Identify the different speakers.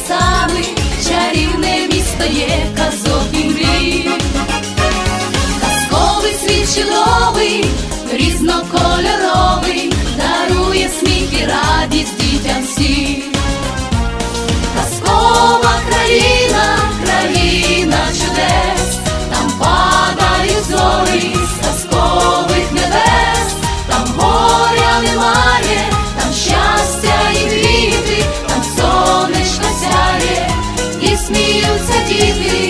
Speaker 1: чудесами, чарівне місто є казок і мрій. Казковий світ чудовий, різнокольоровий, дарує сміх і радість дітям всім. Казкова країна, країна чудес, baby.